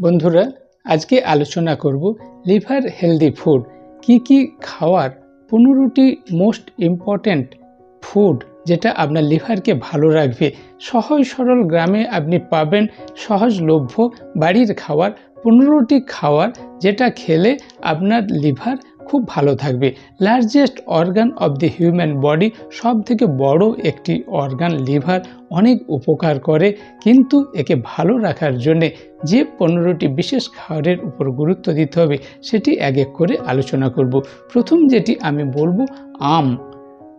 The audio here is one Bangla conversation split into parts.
বন্ধুরা, আজকে আলোচনা করব লিভার হেলদি ফুড। কি কি খাওয়ার পনেরোটি মোস্ট ইম্পর্ট্যান্ট ফুড যেটা আপনার লিভারকে ভালো রাখবে? সহজ সরল গ্রামে আপনি পাবেন সহজলভ্য বাড়ির খাওয়ার পনেরোটি খাওয়ার যেটা খেলে আপনার লিভার খুব ভালো থাকবে। Largest organ of the human body সব থেকে বড় একটি অর্গান লিভার অনেক উপকার করে, কিন্তু একে ভালো রাখার জন্যে যে পনেরোটি বিশেষ খাবারের উপর গুরুত্ব দিতে হবে, সেটি এক এক করে আলোচনা করব। প্রথম যেটি আমি বলব, আম।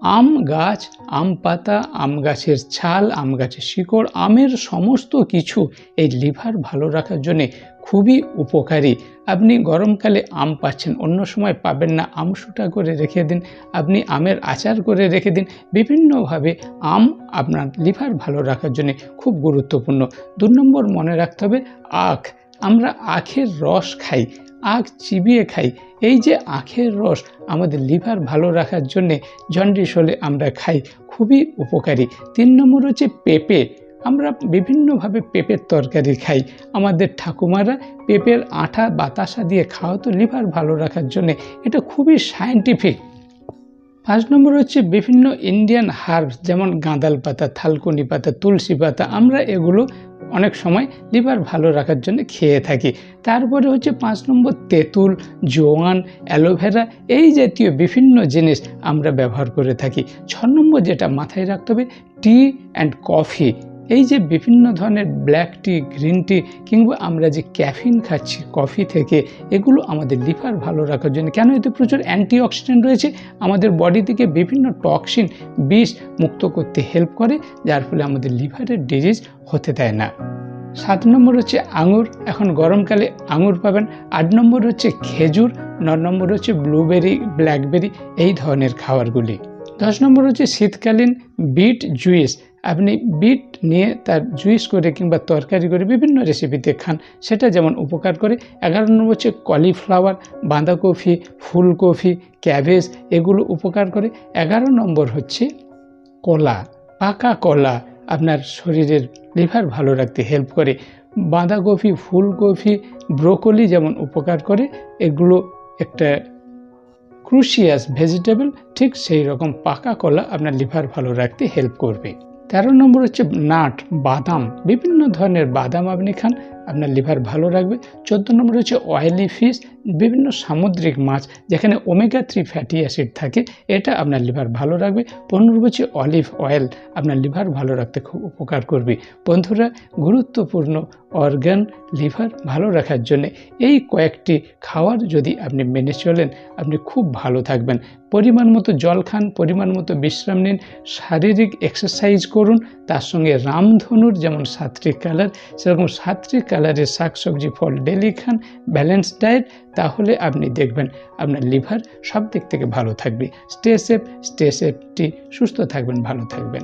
আম গাছ, আম পাতা, আম গাছের ছাল, আম গাছের শিকড়, আমের সমস্ত কিছু এই লিভার ভালো রাখার জন্যে খুবই উপকারী। আপনি গরমকালে আম পাচ্ছেন, অন্য সময় পাবেন না। আম শুটা করে রেখে দিন, আপনি আমের আচার করে রেখে দিন। বিভিন্নভাবে আম আপনার লিভার ভালো রাখার জন্য খুব গুরুত্বপূর্ণ। দু নম্বর মনে রাখতে হবে, আখ। আমরা আখের রস খাই। আখ চিবিয়ে খাই। এই যে আখের রস আমাদের লিভার ভালো রাখার জন্যে জন্ডিস হলে আমরা খাই, খুবই উপকারী। তিন নম্বর হচ্ছে পেঁপে। আমরা বিভিন্নভাবে পেঁপের তরকারি খাই। আমাদের ঠাকুমারা পেঁপের আঠা, বাতাসা দিয়ে খাওয়া তো লিভার ভালো রাখার জন্যে। এটা খুবই সায়েন্টিফিক পাঁচ নম্বর হচ্ছে বিভিন্ন ইন্ডিয়ান হার্বস যেমন গাঁদাল পাতা, থালকুনি পাতা, তুলসী পাতা, আমরা এগুলো অনেক সময় লিভার ভালো রাখার জন্য খেয়ে থাকি। তারপরে হচ্ছে পাঁচ নম্বর তেঁতুল, জোয়ান অ্যালোভেরা এই জাতীয় বিভিন্ন জিনিস আমরা ব্যবহার করে থাকি। ছ নম্বর যেটা মাথায় রাখতে হবে, টি অ্যান্ড কফি। এই যে বিভিন্ন ধরনের ব্ল্যাক টি গ্রিন টি কিংবা আমরা যে ক্যাফিন খাচ্ছি কফি থেকে, এগুলো আমাদের লিভার ভালো রাখার জন্য। কেন এতে প্রচুর অ্যান্টিঅক্সিডেন্ট রয়েছে? আমাদের বডি থেকে বিভিন্ন টক্সিন বিষ মুক্ত করতে হেল্প করে, যার ফলে আমাদের লিভারের ডিজিজ হতে দেয় না। সাত নম্বর হচ্ছে আঙুর। এখন গরমকালে আঙুর পাবেন। আট নম্বর হচ্ছে খেজুর। ন নম্বর হচ্ছে ব্লুবেরি ব্ল্যাকবেরি এই ধরনের খাবারগুলি। দশ নম্বর হচ্ছে শীতকালীন বিট জুইস। আপনি বিট নিয়ে তার জুইস করে কিংবা তরকারি করে বিভিন্ন রেসিপিতে খান, সেটা যেমন উপকার করে। এগারো নম্বর হচ্ছে কলিফ্লাওয়ার, বাঁধাকপি, ফুলকপি, ক্যাবেজ, এগুলো উপকার করে। এগারো নম্বর হচ্ছে কলা, পাকা কলা আপনার শরীরের লিভার ভালো রাখতে হেল্প করে। বাঁধাকপি, ফুলকপি, ব্রোকলি যেমন উপকার করে, এগুলো একটা ক্রুশিয়াস ভেজিটেবল ঠিক সেই রকম পাকা কলা আপনার লিভার ভালো রাখতে হেল্প করবে। তেরো নম্বর হচ্ছে নাট, বাদাম, বিভিন্ন ধরনের বাদাম আপনি খান আপনার লিভার ভালো রাখবে। চোদ্দ নম্বর হচ্ছে অয়েলি ফিশ বিভিন্ন সামুদ্রিক মাছ যেখানে ওমেগা থ্রি ফ্যাটি অ্যাসিড থাকে, এটা আপনার লিভার ভালো রাখবে। পনেরো হচ্ছে অলিভ অয়েল আপনার লিভার ভালো রাখতে খুব উপকার করবে। বন্ধুরা, গুরুত্বপূর্ণ অর্গান লিভার ভালো রাখার জন্য এই কয়েকটি খাওয়ার যদি আপনি মেনে চলেন, আপনি খুব ভালো থাকবেন। পরিমাণ মতো জল খান, পরিমাণ মতো বিশ্রাম নিন, শারীরিক এক্সারসাইজ করুন, তার সঙ্গে রামধনুর যেমন সাতটি কালার সেরকম সাতটি কালারের শাকসবজি, ফল ডেলি খান ব্যালেন্স ডায়েট তাহলে আপনি দেখবেন আপনার লিভার সব দিক থেকে ভালো থাকবে। স্টে সেফ স্টে সেফটি সুস্থ থাকবেন, ভালো থাকবেন।